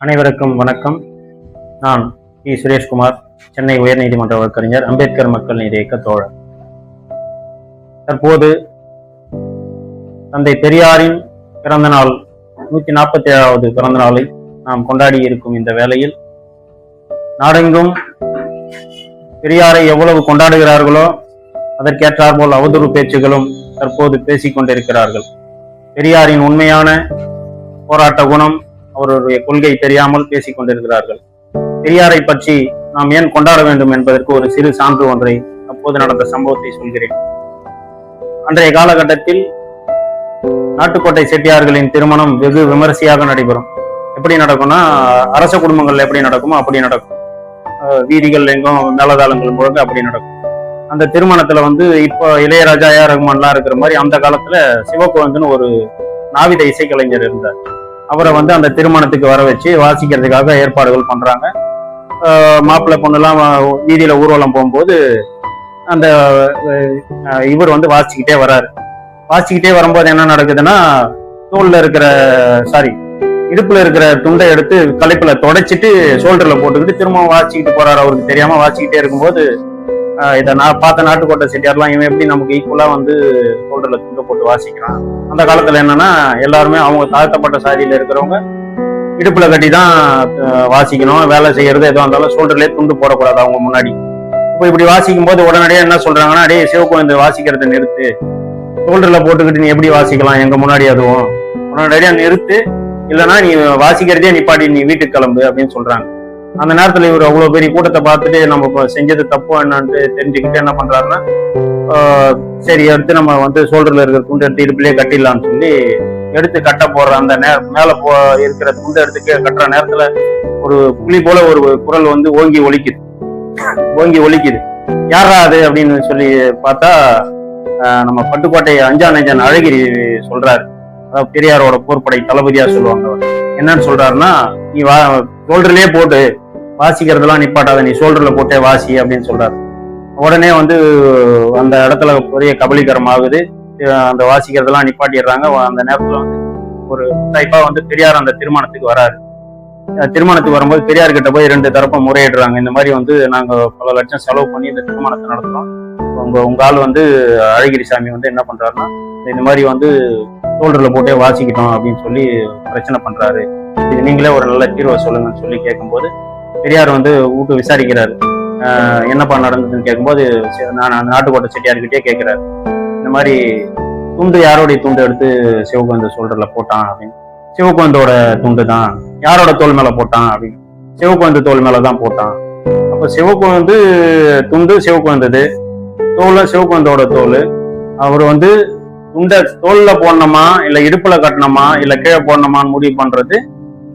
அனைவருக்கும் வணக்கம். நான் பி சுரேஷ்குமார் சென்னை உயர்நீதிமன்ற வழக்கறிஞர் அம்பேத்கர் மக்கள் நீதி இயக்க தோழர். தற்போது தந்தை பெரியாரின் பிறந்த நாள் நூற்றி நாற்பத்தி ஏழாவது பிறந்த நாளை நாம் கொண்டாடி இருக்கும் இந்த வேளையில் நாடெங்கும் பெரியாரை எவ்வளவு கொண்டாடுகிறார்களோ அதற்கேற்றாற்போல் அவதூறு பேச்சுகளும் தற்போது பேசிக் கொண்டிருக்கிறார்கள் பெரியாரின் உண்மையான போராட்ட குணம் அவருடைய கொள்கை தெரியாமல் பேசிக் கொண்டிருக்கிறார்கள். பெரியாரை பற்றி நாம் ஏன் கொண்டாட வேண்டும் என்பதற்கு ஒரு சிறு சான்று ஒன்றை அப்போது நடந்த சம்பவத்தை சொல்கிறேன். அன்றைய காலகட்டத்தில் நாட்டுக்கோட்டை செட்டியார்களின் திருமணம் வெகு விமரிசையாக நடைபெறும். எப்படி நடக்கும்னா அரச குடும்பங்கள்ல எப்படி நடக்குமோ அப்படி நடக்கும். வீதிகள் எங்கும் மேலதாளங்கள் முழுக்க அப்படி நடக்கும். அந்த திருமணத்துல வந்து இப்போ இளையராஜா ஏ ரகுமான்லாம் இருக்கிற மாதிரி அந்த காலத்துல சிவகுழந்துன்னு ஒரு நாவித இசைக்கலைஞர் இருந்தார். அவரை வந்து அந்த திருமணத்துக்கு வர வச்சு வாசிக்கிறதுக்காக ஏற்பாடுகள் பண்றாங்க. மாப்பிள்ளை பொண்ணுலாம் வீதியில ஊர்வலம் போகும்போது அந்த இவர் வந்து வாசிக்கிட்டே வராரு. வாசிக்கிட்டே வரும்போது என்ன நடக்குதுன்னா தோல்ல இருக்கிற சாரி இடுப்புல இருக்கிற துண்டை எடுத்து கலைப்புல தொடச்சிட்டு ஷோல்டர்ல போட்டுக்கிட்டு திரும்ப வாசிக்கிட்டு போறாரு. அவருக்கு தெரியாம வாசிக்கிட்டே இருக்கும்போது இதை நான் பார்த்த நாட்டுக்கோட்டை செட்டியார்லாம் இவன் எப்படி நமக்கு ஈக்குவலாக வந்து ஷோல்டர்ல துண்டு போட்டு வாசிக்கிறான்? அந்த காலத்தில் என்னன்னா எல்லாருமே அவங்க தாழ்த்தப்பட்ட சாதியில இருக்கிறவங்க இடுப்புல கட்டி தான் வாசிக்கணும். வேலை செய்யறது எதுவாக இருந்தாலும் ஷோல்டர்லயே துண்டு போடக்கூடாது அவங்க முன்னாடி. இப்போ இப்படி வாசிக்கும் போது உடனடியாக என்ன சொல்றாங்கன்னா அடே சிவகுழந்தை வாசிக்கிறத நிறுத்து. ஷோல்டர்ல போட்டுக்கிட்டு நீ எப்படி வாசிக்கலாம்? எங்க முன்னாடி அதுவும். உடனடியாக நிறுத்து இல்லைன்னா நீ வாசிக்கிறதே நிப்பாட்டி நீ வீட்டுக்கு கிளம்பு அப்படின்னு சொல்றாங்க. அந்த நேரத்துல இவர் அவ்வளவு பெரிய கூட்டத்தை பார்த்துட்டு நம்ம இப்ப செஞ்சது தப்பு என்னன்ட்டு தெரிஞ்சுக்கிட்டு என்ன பண்றாருன்னா சரி எடுத்து நம்ம வந்து சோல்டர்ல இருக்கிற துண்டு எடுத்து இடுப்புலயே கட்டிடலாம்னு சொல்லி எடுத்து கட்ட போடுற அந்த நே மேல போ இருக்கிற துண்டு எடுத்து கட்டுற நேரத்துல ஒரு புலி போல ஒரு குரல் வந்து ஓங்கி ஒலிக்குது. ஓங்கி ஒலிக்குது. யாரா அது? அப்படின்னு சொல்லி பார்த்தா நம்ம பட்டுக்கோட்டை அஞ்சா நெஞ்சன் அழகிரி சொல்றாரு. அதாவது பெரியாரோட போர்ப்படை தளபதியா சொல்லுவாங்க அவர். என்னன்னு சொல்றாருன்னா நீ வா சோல்டர்லயே போட்டு வாசிக்கிறதெல்லாம் நிப்பாட்டாத நீ ஷோல்டர்ல போட்டே வாசி அப்படின்னு சொல்றாரு. உடனே வந்து அந்த இடத்துல பெரிய கபலீகரம் ஆகுது. அந்த வாசிக்கிறதெல்லாம் நிப்பாட்டிடுறாங்க. அந்த நேரத்துல வந்து ஒரு டைப்பா வந்து பெரியார் அந்த திருமணத்துக்கு வராரு. திருமணத்துக்கு வரும்போது பெரியார் கிட்ட போய் ரெண்டு தரப்பும் முறையிடுறாங்க. இந்த மாதிரி வந்து நாங்க பல லட்சம் செலவு பண்ணி இந்த திருமணத்தை நடத்துறோம். உங்க உங்க ஆள் வந்து அழகிரி சாமி வந்து என்ன பண்றாருன்னா இந்த மாதிரி வந்து ஷோல்டர்ல போட்டே வாசிக்கிட்டோம் அப்படின்னு சொல்லி பிரச்சனை பண்றாரு. இது நீங்களே ஒரு நல்ல தீர்வை சொல்லுங்கன்னு சொல்லி கேட்கும்போது பெரியார் வந்து வீட்டு விசாரிக்கிறாரு. என்னப்பா நடந்ததுன்னு கேட்கும்போது நான் அந்த நாட்டுக்கோட்டை செட்டியார்கிட்டே கேட்கிறாரு இந்த மாதிரி துண்டு யாரோடைய துண்டு எடுத்து சிவகுந்த சோல்டர்ல போட்டான் அப்படின்னு. சிவகுந்தோட துண்டு தான் யாரோட தோல் மேல போட்டான் அப்படின்னு. சிவகுந்த தோல் மேல தான் போட்டான். அப்ப சிவகுந்து துண்டு சிவகுந்தது தோல் சிவகுந்தோட தோல். அவர் வந்து துண்டை தோல்ல போடணுமா இல்ல இடுப்புல கட்டணுமா இல்ல கீழே போடணுமான்னு முடிவு பண்றது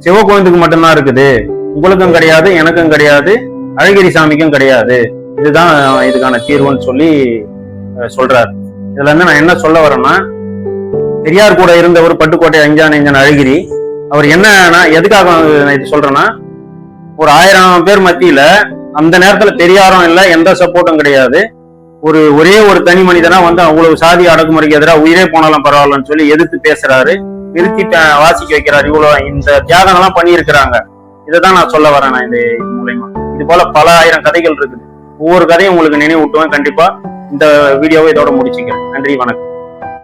சிவகுந்துக்கு மட்டும்தான் இருக்குது. உங்களுக்கும் கிடையாது எனக்கும் கிடையாது அழகிரி சாமிக்கும் கிடையாது. இதுதான் இதுக்கான தீர்வுன்னு சொல்லி சொல்றாரு. இதுல இருந்து நான் என்ன சொல்ல வரேன்னா பெரியார் கூட இருந்தவர் பட்டுக்கோட்டை அஞ்சான் இஞ்சான் அழகிரி. அவர் என்னன்னா எதுக்காக நான் இது சொல்றேன்னா ஒரு ஆயிரம் பேர் மத்தியில அந்த நேரத்துல பெரியாரும் இல்ல எந்த சப்போர்ட்டும் கிடையாது. ஒரு ஒரே ஒரு தனி மனிதனா வந்து அவ்வளவு சாதி அடக்குமுறைக்கு எதிராக உயிரே போனாலும் பரவாயில்லன்னு சொல்லி எதிர்த்து பேசுறாரு. நிறுத்தி வாசிக்க வைக்கிறாரு. இவ்வளவு இந்த தியாகம் எல்லாம் இதை இதைதான் நான் சொல்ல வரேன் நான் இந்த மூலயமா. இது போல பல ஆயிரம் கதைகள் இருக்குது. ஒவ்வொரு கதையும் உங்களுக்கு நினைவூட்டுவேன். கண்டிப்பா இந்த வீடியோவை இதோட முடிச்சுக்கிறேன். நன்றி வணக்கம்.